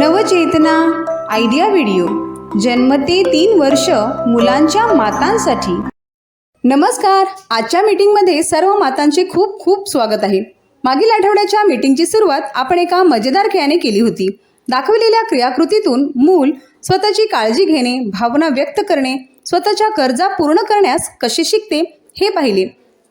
नवचेतना idea video. जन्म ते तीन वर्ष मुलांच्या मातांसाठी. नमस्कार. आजच्या मीटिंगमध्ये सर्व मातांचे खूप खूप स्वागत आहे. मागील आठवड्याच्या मीटिंगची सुरुवात आपण एका मजेदार खेळाने केली होती. दाखवलेल्या क्रियाकृतीतून मूल स्वतःची काळजी घेणे भावना व्यक्त करणे स्वतःच्या गरजा पूर्ण करण्यास कसे शिकते हे पाहिले.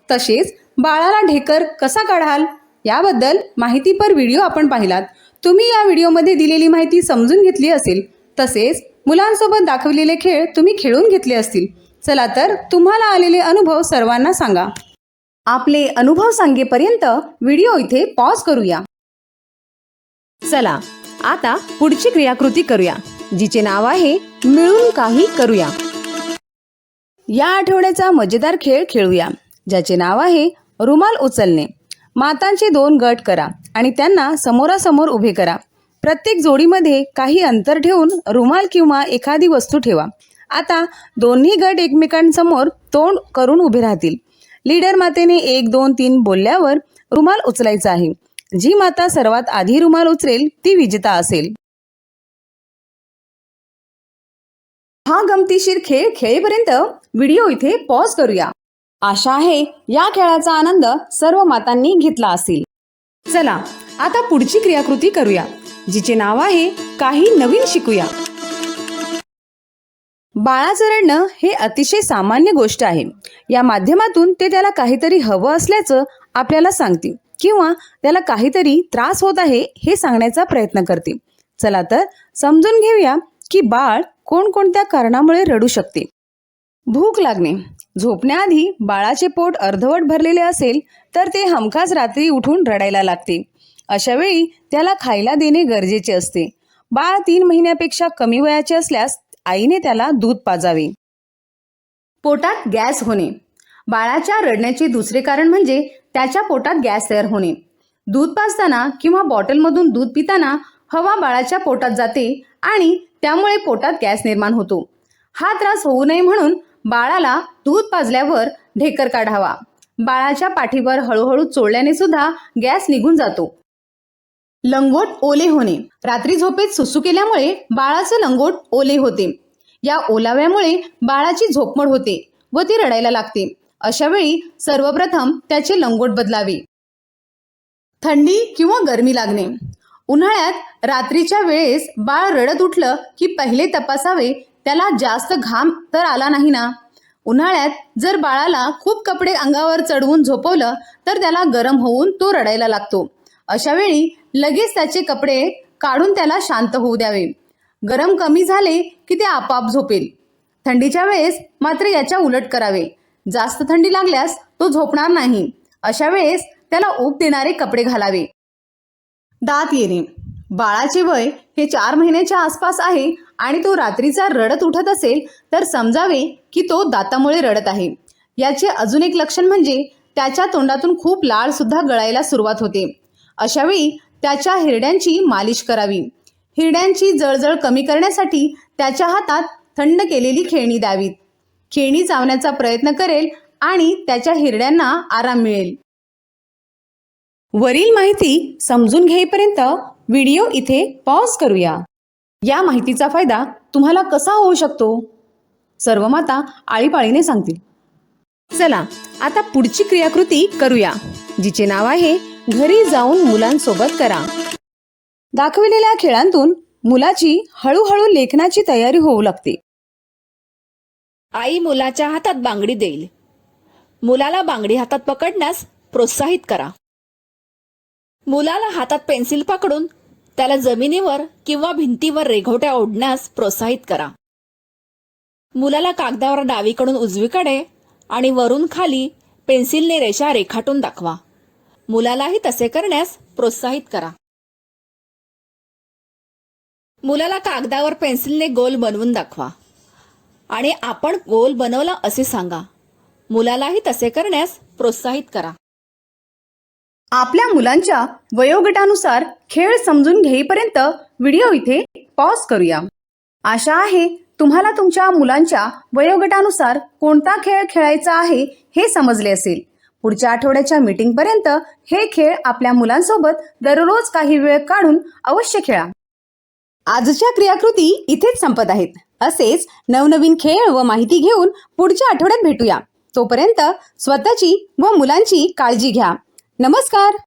तसेच बाळाला ढेकर कसा काढाल याबद्दल माहितीपर व्हिडिओ आपण पाहिलात. तुम्ही या व्हिडिओमध्ये दिलेली माहिती समजून घेतली असेल तसेच मुलांसोबत दाखवलेले खेळ तुम्ही खेळून घेतले असतील. चला तर तुम्हाला आलेले अनुभव सर्वांना सांगा. आपले अनुभव सांगेपर्यंत व्हिडिओ इथे पॉज करूया. चला आता पुढची क्रियाकृती करूया जिचे नाव आहे मिळून काही करूया. या आठवड्याचा मजेदार खेळ खेळूया ज्याचे नाव आहे रुमाल उचलणे. मातांचे दोन गट करा आणि त्यांना समोरासमोर उभे करा. प्रत्येक जोडीमध्ये काही अंतर ठेवून रुमाल किंवा एखादी वस्तू ठेवा. आता दोन्ही गट एकमेकांसमोर तोंड करून उभे राहतील. लीडर मातेने एक दोन तीन बोलल्यावर रुमाल उचलायचा आहे. जी माता सर्वात आधी रुमाल उचलेल ती विजेता असेल. हा गमतीशीर खेळ खेळेपर्यंत व्हिडिओ इथे पॉज करूया. आशा आहे या खेळाचा आनंद सर्व मातांनी घेतला असेल. चला आता पुढची क्रियाकृती करूया जिचे नाव आहे काही नवीन शिकूया. बाळाचं रडणं हे अतिशय सामान्य गोष्ट आहे. या माध्यमातून ते त्याला काहीतरी हवं असल्याचं आपल्याला सांगते किंवा त्याला काहीतरी त्रास होत आहे हे सांगण्याचा प्रयत्न करते चला तर समजून घेऊया की बाळ कोणकोणत्या कारणामुळे रडू शकते. भूक लागणे. झोपण्याआधी बाळाचे पोट अर्धवट भरलेले असेल तर ते हमखास रात्री उठून रडायला लागते. अशा वेळी त्याला खायला देणे गरजेचे असते. बाळ तीन महिन्यापेक्षा कमी वयाचे असल्यास आईने त्याला दूध पाजावे. पोटात गॅस होणे. बाळाच्या रडण्याचे दुसरे कारण म्हणजे त्याच्या पोटात गॅस तयार होणे. दूध पाजताना किंवा बॉटलमधून दूध पिताना हवा बाळाच्या पोटात जाते आणि त्यामुळे पोटात गॅस निर्माण होतो. हा त्रास होऊ नये म्हणून बाळाला दूध पाजल्यावर ढेकर काढावा. बाळाच्या पाठीवर हळूहळू चोळल्याने सुद्धा गॅस निघून जातो. लंगोट ओले होणे. रात्री झोपेत सुसू केल्यामुळे बाळाचे लंगोट ओले होते. या ओलाव्यामुळे बाळाची झोपमड होते व ती रडायला लागते. अशा वेळी सर्वप्रथम त्याचे लंगोट बदलावे. थंडी किंवा गरमी लागणे. उन्हाळ्यात रात्रीच्या वेळेस बाळ रडत उठलं की पहिले तपासावे त्याला जास्त घाम तर आला नाही ना? उन्हाळ्यात जर बाळाला खूप कपडे अंगावर चढवून झोपवलं तर त्याला गरम होऊन तो रडायला लागतो. अशा वेळी लगेच त्याचे कपडे काढून त्याला शांत होऊ द्यावे. गरम कमी झाले की ते आपाप झोपेल. थंडीच्या वेळेस मात्र याच्या उलट करावे. जास्त थंडी लागल्यास तो झोपणार नाही. अशा वेळेस त्याला ऊब देणारे कपडे घालावे. दात येणे. बाळाचे वय हे चार महिन्याच्या आसपास आहे आणि तो रात्रीचा रडत उठत असेल तर समजावे की तो दातामुळे रडत आहे. याचे अजून एक लक्षण म्हणजे त्याच्या तोंडातून खूप लाळ सुद्धा गळायला सुरुवात होते. अशावेळी त्याच्या हिरड्यांची मालिश करावी. हिरड्यांची जळजळ कमी करण्यासाठी त्याच्या हातात थंड केलेली खेळणी द्यावीत. खेळणी चावण्याचा प्रयत्न करेल आणि त्याच्या हिरड्यांना आराम मिळेल. वरील माहिती समजून घेईपर्यंत व्हिडिओ इथे पॉज करूया. या माहितीचा फायदा तुम्हाला कसा होऊ शकतो? सर्व माता आळीपाळीने सांगतील. चला आता पुढची क्रियाकृती करूया जिचे नाव आहे घरी जाऊन मुलांसोबत करा. दाखविलेल्या खेळांतून मुलाची हळूहळू लेखनाची तयारी होऊ लागते. आई मुलाच्या हातात बांगडी देईल. मुलाला बांगडी हातात पकडण्यास प्रोत्साहित करा. मुलाला हातात पेन्सिल पकडून त्याला जमिनीवर किंवा भिंतीवर रेघोट्या ओढण्यास प्रोत्साहित करा. मुलाला कागदावर डावीकडून उजवीकडे आणि वरून खाली पेन्सिलने रेषा रेखाटून दाखवा. मुलालाही तसे करण्यास प्रोत्साहित करा. मुलाला कागदावर पेन्सिलने गोल बनवून दाखवा. आणि आपण गोल बनवला असे सांगा. मुलालाही तसे करण्यास प्रोत्साहित करा. आपल्या मुलांच्या वयोगटानुसार खेळ समजून घेईपर्यंत व्हिडिओ इथे पॉज करूया. आशा आहे तुम्हाला तुमच्या मुलांच्या वयोगटानुसार कोणता खेळ खेळायचा आहे हे समजले असेल. पुढच्या आठवड्याच्या मीटिंगपर्यंत हे खेळ आपल्या मुलांसोबत दररोज काही वेळ काढून अवश्य खेळा. आजच्या क्रियाकृती इथेच संपत आहेत. असेच नवनवीन खेळ व माहिती घेऊन पुढच्या आठवड्यात भेटूया. तोपर्यंत स्वतःची व मुलांची काळजी घ्या. नमस्कार.